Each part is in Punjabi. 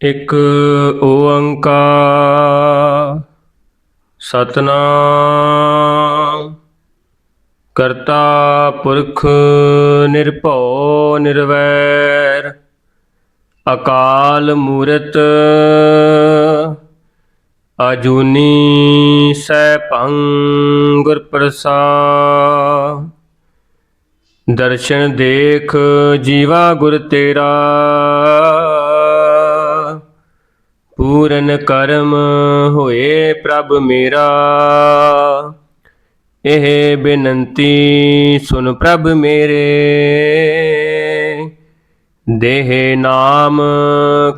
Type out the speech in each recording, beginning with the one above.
ਇਕ ਓੰਕਾਰ ਸਤਨਾਮ। ਕਰਤਾ ਪੁਰਖ ਨਿਰਭਉ ਨਿਰਵੈਰ। ਅਕਾਲ ਮੂਰਤ ਅਜੂਨੀ ਸੈਭੰ ਗੁਰ ਪ੍ਰਸਾਦ ਦਰਸ਼ਨ ਦੇਖ ਜੀਵਾ ਗੁਰ ਤੇਰਾ। ਪੂਰਨ ਕਰਮ ਹੋਏ ਪ੍ਰਭ ਮੇਰਾ। ਇਹ ਬੇਨੰਤੀ ਸੁਨ ਪ੍ਰਭ ਮੇਰੇ। ਦੇਹ ਨਾਮ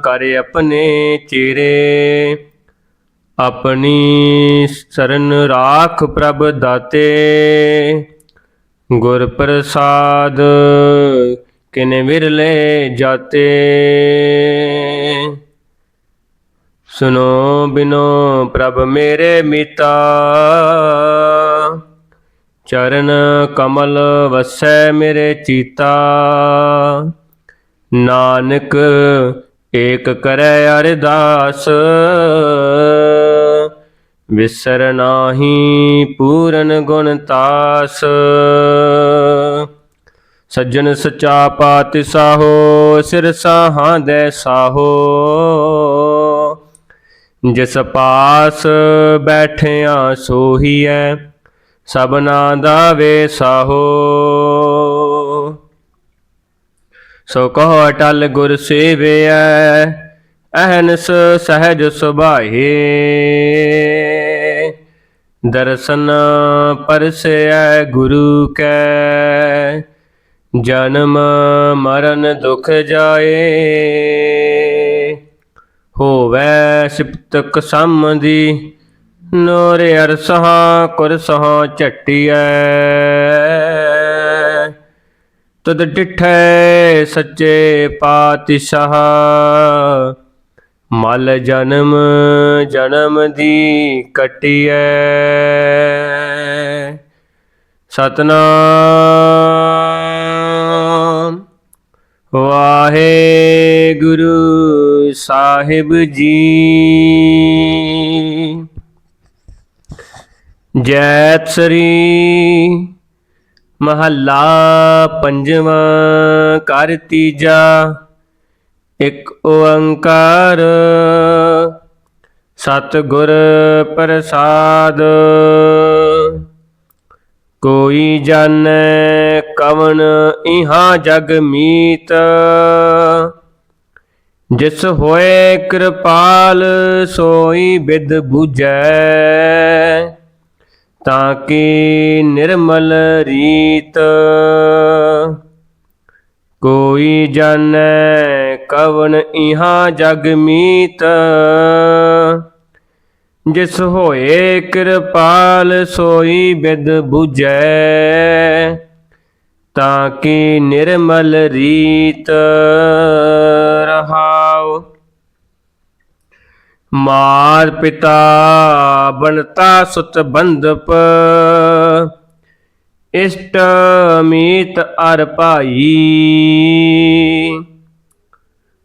ਕਰ ਆਪਣੇ ਚਿਰੇ ਆਪਣੀ ਸਰਨ ਰਾਖ ਪ੍ਰਭ ਦਾਤੇ। ਗੁਰ ਪ੍ਰਸਾਦ ਕਿਨ ਵਿਰਲੇ ਜਾਤੇ। ਸੁਨੋ ਬਿਨੋ ਪ੍ਰਭ ਮੇਰੇ ਮੀਤਾ। ਚਰਨ ਕਮਲ ਵਸੈ ਮੇਰੇ ਚੀਤਾ। ਨਾਨਕ ਏਕ ਕਰੈ ਅਰਦਾਸ। ਵਿਸਰ ਨਾਹੀ ਪੂਰਨ ਗੁਣ ਤਾਸ। ਸੱਜਣ ਸਚਾ ਪਾਤਿ ਸਾਹੋ ਸਿਰ ਸਾਹਾਂ ਦੇ ਸਾਹੋ। ਜਿਸ ਪਾਸ ਬੈਠਿਆ ਸੋਹੀਐ, ਸਭਨਾ ਦਾ ਵੇ ਸਾਹੋ ਸੋ ਕਹੋ ਅਟਲ ਗੁਰ ਸੇਵਿਐ, ਅਹਨਸ ਸਹਿਜ ਸੁਭਾਏ ਦਰਸ਼ਨ ਪਰਸੈ ਗੁਰੂ ਕੈ, ਜਨਮ ਮਰਨ ਦੁਖ ਜਾਏ। ਹੋਵੈ ਸਿਪਤਕ ਸੰਮਦੀ, ਨੋਰ ਅਰਸਹਾ ਕੁਰਸਹਾ ਝਟਿਐ। ਤਦ ਡਿਠੈ ਸੱਚੇ ਪਾਤਸ਼ਾਹ, ਮਲ ਜਨਮ ਜਨਮ ਦੀ ਕਟਿਐ। ਸਤਨਾਮ। ਵਾਹਿਗੁਰੂ ਸਾਹਿਬ ਜੀ। ਜੈਤ ਸ੍ਰੀ ਮਹੱਲਾ ਪੰਜਵਾਂ ਕਰ ਤੀਜਾ, ਇੱਕ ਓੰਕਾਰ। ਸਤ ਗੁਰ ਪ੍ਰਸਾਦ। ਕੋਈ ਜਾਣੈ ਕਵਨ ਇਹਾਂ ਜਗ ਮੀਤ। ਜਿਸ ਹੋਏ ਕਿਰਪਾਲ ਸੋਈ ਬਿਦ 부ਜੈ ਤਾਂ ਕੀ ਨਿਰਮਲ ਰੀਤ। ਕੋਈ ਜਾਣੈ ਕਵਨ ਇਹਾਂ ਜਗ ਮੀਤ। ਜਿਸ ਹੋਏ ਕਿਰਪਾਲ ਸੋਈ ਬਿਦ 부ਜੈ ਤਾਂ ਕੀ ਨਿਰਮਲ ਰੀਤ ਰਹਾਉ ਮਾਰ ਪਿਤਾ ਬਣਤਾ ਸੁਤ ਬੰਧਪ, ਇਸ਼ਟ ਮੀਤ ਅਰ ਭਾਈ।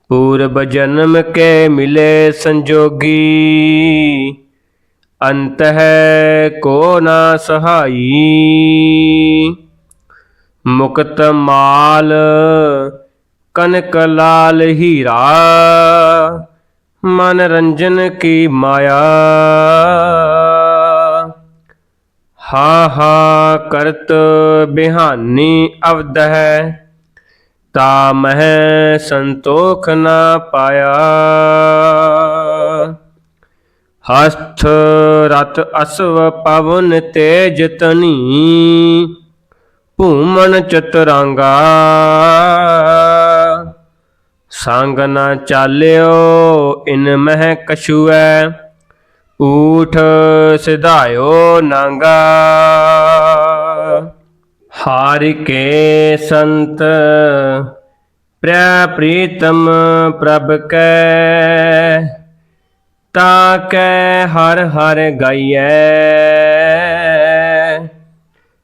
ਪੂਰਬ ਜਨਮ ਕੇ ਮਿਲੇ ਸੰਜੋਗੀ, ਅੰਤ ਹੈ ਕੋ ਨਾ ਸਹਾਈ। ਮੁਕਤ ਮਾਲ, ਕਨਕ ਲਾਲ ਹੀਰਾ ਮਨ ਰੰਜਨ ਕੀ ਮਾਇਆ। ਹਾ ਹਾ ਕਰਤ ਬਿਹਾਨੀ ਅਵਦ ਹੈ, ਤਾ ਮਹਿ ਸੰਤੋਖ ਨਾ ਪਾਇਆ। ਹਸਥ ਰਤ ਅਸਵ ਪਵਨ ਤੇਜ ਤਨੀ ਭੂਮਨ ਚਤਰੰਗਾ। ਸੰਗ ਨਾ ਚਾਲਿਓ, ਇਨ ਮਹਿ ਕਛੂਐ। ਊਠ ਸਿਧਾਇਓ ਨਾਂਗਾ। ਹਾਰਿ ਕੇ ਸੰਤ ਪ੍ਰਿਆ ਪ੍ਰੀਤਮ ਪ੍ਰਭ ਕੈ। ਤਾ ਕੈ ਹਰ ਹਰ ਗਾਈਐ।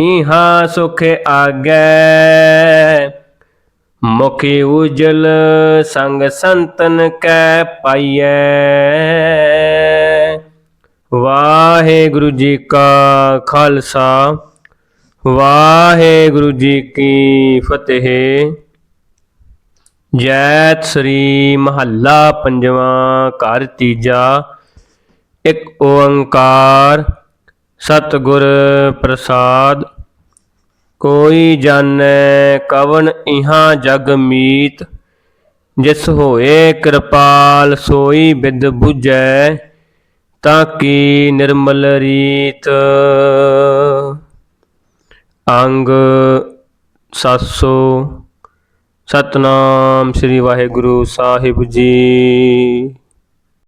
ਇਹਾਂ ਸੁਖ ਆਗੈ। ਮੁਖੀ ਉਜਲ ਸੰਗ ਸੰਤਨ ਕੈ ਪਾਈਐ। ਵਾਹਿਗੁਰੂ ਜੀ ਕਾ ਖਾਲਸਾ। ਵਾਹਿਗੁਰੂ ਜੀ ਕੀ ਫਤਿਹ। ਜੈਤ ਸ੍ਰੀ ਮਹੱਲਾ ਪੰਜਵਾਂ ਘਰ ਤੀਜਾ। ਇੱਕ ਓੰਕਾਰ ਸਤਿਗੁਰ ਪ੍ਰਸਾਦ, ਕੋਈ ਜਾਣੈ ਕਵਨ ਇਹਾਂ ਜਗ ਮੀਤ? ਜਿਸ ਹੋਏ ਕਿਰਪਾਲ ਸੋਈ ਬਿਦ 부ਜੈ ਤਾਂ ਕੀ ਨਿਰਮਲ ਰੀਤ? ਅੰਗ 700 ਸਤਨਾਮ ਸ੍ਰੀ ਵਾਹਿਗੁਰੂ ਸਾਹਿਬ ਜੀ।